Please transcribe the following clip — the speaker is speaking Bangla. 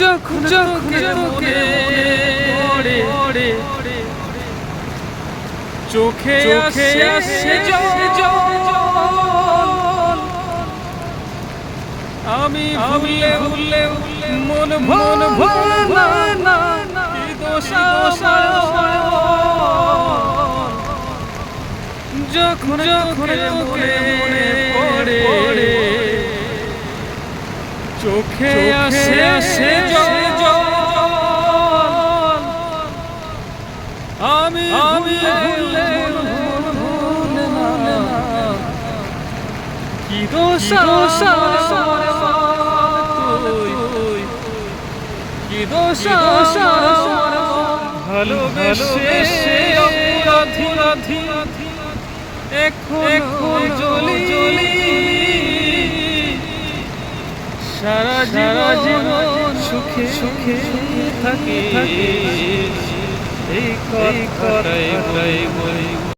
যখন চোখে মনে পড়ে। চোখে আসে জল। আমি ভুলে ভুলে মন মন ভরে না দোষ যখন যখন মনে মনে চোখে আসে আসে আমি আমি কি দোষ কি দোষ ভালোবেসে অপরাধী। এখন এখন সারা সারা জীবন সুখে সুখে থাকি। এই কথাই বলি।